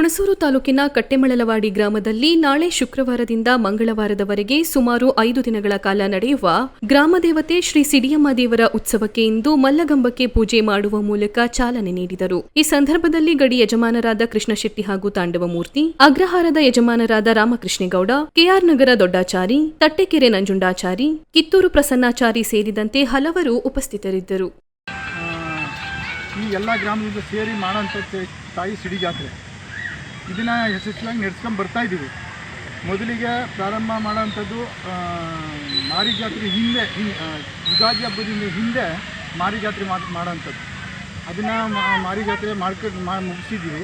ಹುಣಸೂರು ತಾಲೂಕಿನ ಕಟ್ಟೆಮಳಲವಾಡಿ ಗ್ರಾಮದಲ್ಲಿ ನಾಳೆ ಶುಕ್ರವಾರದಿಂದ ಮಂಗಳವಾರದವರೆಗೆ ಸುಮಾರು ಐದು ದಿನಗಳ ಕಾಲ ನಡೆಯುವ ಗ್ರಾಮ ದೇವತೆ ಶ್ರೀ ಸಿಡಿಯಮ್ಮ ದೇವರ ಉತ್ಸವಕ್ಕೆ ಇಂದು ಮಲ್ಲಗಂಬಕ್ಕೆ ಪೂಜೆ ಮಾಡುವ ಮೂಲಕ ಚಾಲನೆ ನೀಡಿದರು. ಈ ಸಂದರ್ಭದಲ್ಲಿ ಗಡಿ ಯಜಮಾನರಾದ ಕೃಷ್ಣ ಶೆಟ್ಟಿ ಹಾಗೂ ತಾಂಡವ ಮೂರ್ತಿ ಅಗ್ರಹಾರದ ಯಜಮಾನರಾದ ರಾಮಕೃಷ್ಣೇಗೌಡ, ಕೆಆರ್ ನಗರ ದೊಡ್ಡಾಚಾರಿ, ತಟ್ಟೆಕೆರೆ ನಂಜುಂಡಾಚಾರಿ, ಕಿತ್ತೂರು ಪ್ರಸನ್ನಾಚಾರಿ ಸೇರಿದಂತೆ ಹಲವರು ಉಪಸ್ಥಿತರಿದ್ದರು. ಈ ಎಲ್ಲ ಗ್ರಾಮದಿಂದ ಸೇರಿ ಮಾಡೋಂಥ ತಾಯಿ ಸಿಡಿ ಜಾತ್ರೆ. ಇದನ್ನು ಯಶಸ್ವಿಯಾಗಿ ನಡೆಸ್ಕೊಂಡು ಬರ್ತಾ ಇದ್ದೀವಿ ಮೊದಲಿಗೆ ಪ್ರಾರಂಭ ಮಾಡೋವಂಥದ್ದು ಮಾರಿ ಜಾತ್ರೆ ಹಿಂದೆ ಯುಗಾದಿ ಹಬ್ಬದಿಂದ ಹಿಂದೆ ಮಾರಿ ಜಾತ್ರೆ ಮಾಡಿ, ಮಾಡೋವಂಥದ್ದು. ಅದನ್ನು ಮಾರಿ ಜಾತ್ರೆ ಮಾರ್ಕೆಟ್ ಮಾ ಮುಗಿಸಿದ್ದೀವಿ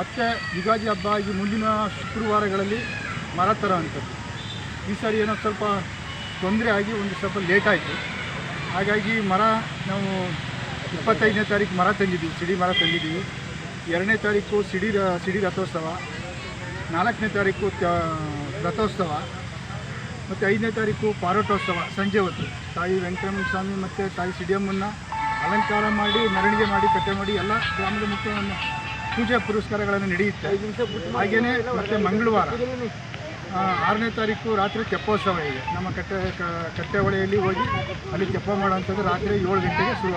ಮತ್ತು ಯುಗಾದಿ ಹಬ್ಬ ಆಗಿ ಮುಂದಿನ ಶುಕ್ರವಾರಗಳಲ್ಲಿ ಮರ ತರೋವಂಥದ್ದು. ಈ ಸಾರಿ ಏನೋ ಸ್ವಲ್ಪ ತೊಂದರೆ ಆಗಿ ಒಂದು ಸ್ವಲ್ಪ ಲೇಟ್ ಆಯಿತು. ಹಾಗಾಗಿ ಮರ ನಾವು ಇಪ್ಪತ್ತೈದನೇ ತಾರೀಕು ಮರ ತಂದಿದ್ದೀವಿ, ಸಿಡಿ ಮರ ತಂದಿದ್ದೀವಿ. ಎರಡನೇ ತಾರೀಕು ಸಿಡಿ ಸಿಡಿ ರಥೋತ್ಸವ, ನಾಲ್ಕನೇ ತಾರೀಕು ರಥೋತ್ಸವ, ಮತ್ತು ಐದನೇ ತಾರೀಕು ಪಾರೋಟೋತ್ಸವ ಸಂಜೆ ಹೊತ್ತು. ತಾಯಿ ವೆಂಕಟರಮಣ ಸ್ವಾಮಿ ಮತ್ತು ತಾಯಿ ಸಿಡಿಯಮ್ಮನ್ನ ಅಲಂಕಾರ ಮಾಡಿ, ಮೆರವಣಿಗೆ ಮಾಡಿ ಕಟ್ಟೆ ಮಾಡಿ ಎಲ್ಲ ಗ್ರಾಮದ ಮುಖ್ಯವನ್ನು ಪೂಜೆ ಪುರಸ್ಕಾರಗಳನ್ನು ನಡೆಯುತ್ತೆ. ಹಾಗೆಯೇ ಮತ್ತು ಮಂಗಳವಾರ ಆರನೇ ತಾರೀಕು ರಾತ್ರಿ ತೆಪ್ಪೋತ್ಸವ ಇದೆ. ನಮ್ಮ ಕಟ್ಟೆ ಕಟ್ಟೆ ಹೊಳೆಯಲ್ಲಿ ಹೋಗಿ ಅಲ್ಲಿ ತೆಪ್ಪ ಮಾಡುವಂಥದ್ದು ರಾತ್ರಿ ಏಳು ಗಂಟೆಗೆ ಶುರು